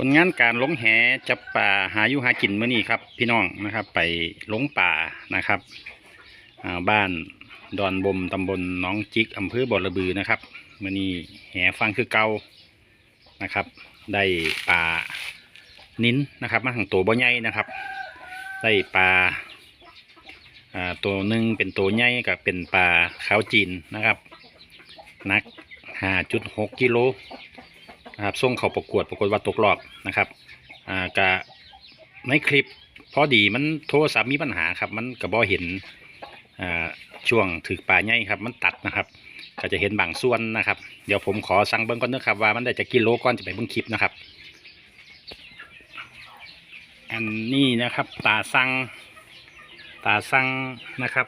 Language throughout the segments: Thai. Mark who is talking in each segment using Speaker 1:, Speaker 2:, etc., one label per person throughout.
Speaker 1: ผลงานการลงแหจับป่าหาอยู่หากินเมื้อนี้ครับ พี่น้องนะครับ ไปลงป่านะครับอ่าบ้านดอนบมตำบลหน้องจิกอำเภอบ่อระบือนะครับเมื้อนี้แหฟังคือเก่านะครับ ได้ปลานิ้นนะครับ มาทางตัวบ่ใหญ่นะครับ ได้ปลาอ่าตัวหนึ่งเป็นตัวใหญ่กับเป็นปลาขาวจีนนะครับนัก 5.6กิโล นะครับส่งเขาประกวดปรากฏว่าตกรอบนะครับอ่ากะในคลิปพอดีมันโทรศัพท์มีปัญหาครับ มันกระบอเห็นอ่าช่วงถือป่าใหญ่ครับ มันตัดนะครับก็จะเห็นบางส่วนนะครับ เดี๋ยวผมขอสั่งเบิ้งก่อนนะครับว่ามันได้จะกิโลก่อนจะไปเบิ้งคลิปนะครับ อันนี้นะครับตาสั่งตาสั่งนะครับ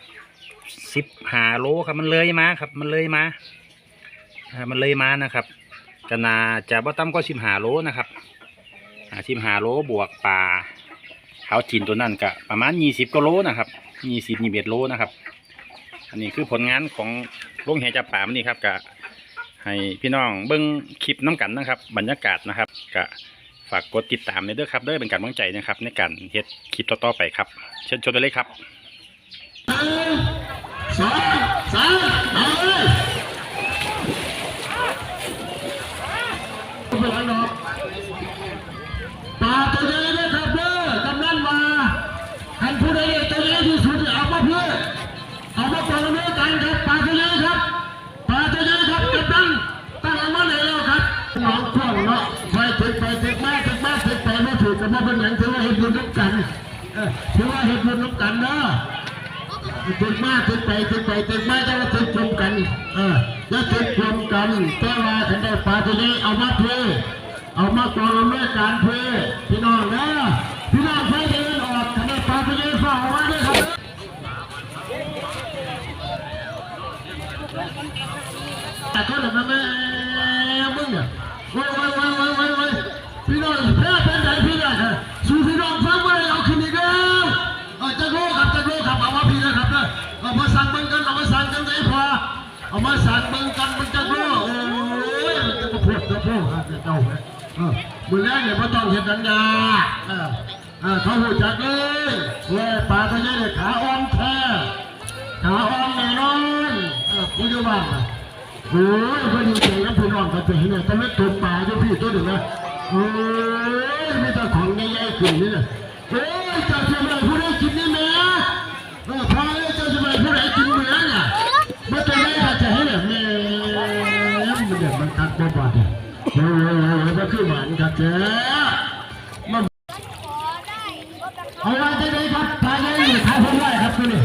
Speaker 1: สิบหาโลครับมันเลยมาครับ มันเลยมาอ่ามันเลยมานะครับ ก็น่าจะบ่ต่ำก็สิบหาโลนะครับสิบหาโลบวกปลาเขาจีนตัวนั้นก็ประมาณยี่สิบกโลนะครับยี่สิบยี่สิบโลนะครับ อันนี้คือผลงานของลุงแหจับป่ามันนี่ครับก็ให้พี่น้องเบิ้งคลิปน้ำกันนะครับ บรรยากาศนะครับก็ฝากกดติดตามในเด้อครับเด้อเป็นการบังใจนะครับ ในการเฮ็ดคลิปต่อๆไปครับ เชิญชมได้เลยครับ
Speaker 2: สองสามเอาเลย ไม่เป็นไรหรอกตาตัวใหญ่เลยครับเด้อกำนันมาท่านผู้ใดตัวใหญ่ที่สุดเอามาเพื่อเอามาปล่อยในกันครับปลาตัวใหญ่ครับปลาตัวใหญ่ครับกำนันตั้งเอามาไหนแล้วครับหนองท่วงเนาะไปถึงไปถึงมาถึงมาถึงไปไม่ถูกกับมาเป็นอย่างถือว่าเห็นบุญน้ำกันเออถือว่าเห็นบุญน้ำกันเนาะ ถึงมาถึงไปถึงไปถึงมาจะมาถึงรวมกัน เออจะถึงรวมกันแต่ว่าถึงได้ปลาตัวนี้เอามาเพื่อเอามากองเมื่อการเพื่อพี่น้องนะ บิ่งกันมันจะรู้โอ้ยมันจะมาพูดจะพูดครับเจ้าเนี่เออมือแรกเนี่ยไม่ต้องเห็นสัญญาเออเออเขาหูจักเลยเว้ยปลาตัวนี้เนี่ยขาอ่อนแท้ขาอ่อนแน่นอนเออคุณจะว่าไงโอ้ยพอดีใจกับพี่น้องกันจะเห็นเนี่ยทำไมตัวปลาเจ้าพี่ตัวหนึ่งนะโอ้ยมีแต่ของใหญ่ๆขึ้นนี่เนะเฮ้ยเจ้าจะไปผู้ใดกินนี่แม่เออพอแล้วเจ้าจะไปผู้ใดกินเหมือนน่ะมันจะไม่อาจจะให้แบบแม่มันเด็กมันตัดตัวบอดเนี่ยโอ้ยมันคือหวานครับเจ๊มันเอาไว้ที่ไหนครับทายยังอยู่ทายผมไว้ครับตัวนี้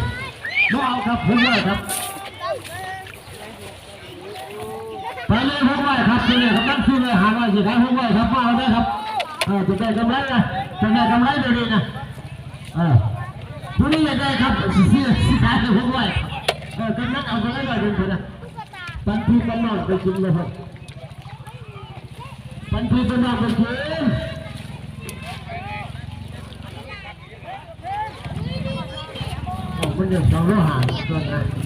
Speaker 2: ไม่เอาครับผมไว้ครับไปเลยผมไว้ครับตัวนี้ครับนั่นคือเลยหาไว้สิครับผมไว้ครับเอาได้ครับเออจะได้กำไรนะจะได้กำไรเดี๋ยวนี้นะเออผู้นี้อยากได้ครับสิสิสิขายให้ผมไว้เออกำลังเอาไปไว้เป็นคนนะปันทีกำลังไปกินเลยครับ ปันทีกำลังไปกินโอ้มันยังสองโลหะตัวนั้น
Speaker 3: ยั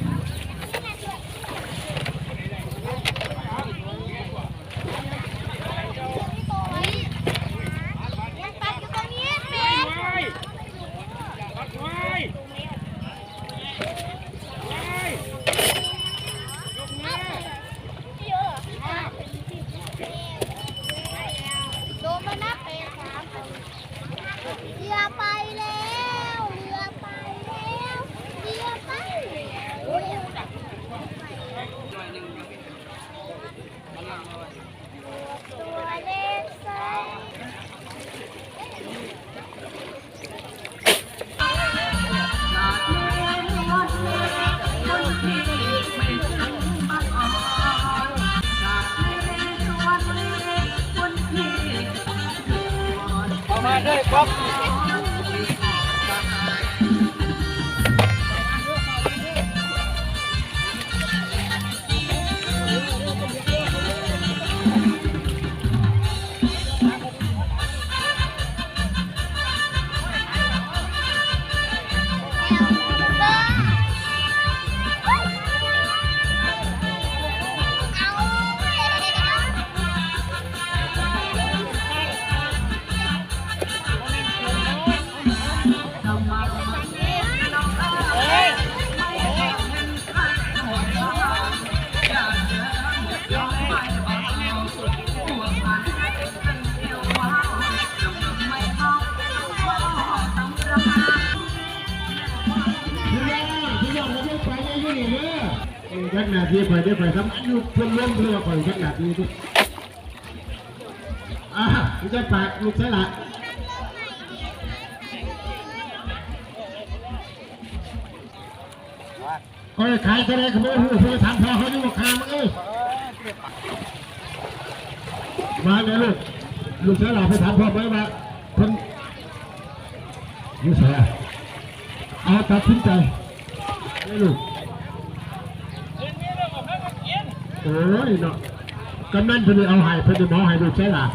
Speaker 3: เอาักนาทีไปได้ไป
Speaker 2: ทำอยู่เพื่อนร่วมเพื่อนไปสักนาทีทุกอะจะปากลูกใช่ละ ก็ขายอะไรก็ไม่รู้เพื่อทำพอเขาดูราคามั้งเอ้ยมาเลยลูกลูกใช่ละไปถามพ่อไหมว่าคนยูเสียเอาตัดสินใจไม่ลูกโอ้ยเนาะกำนันเพิ่นเอาให้เพิ่นจะหมอให้ลูกใช่ล่ะ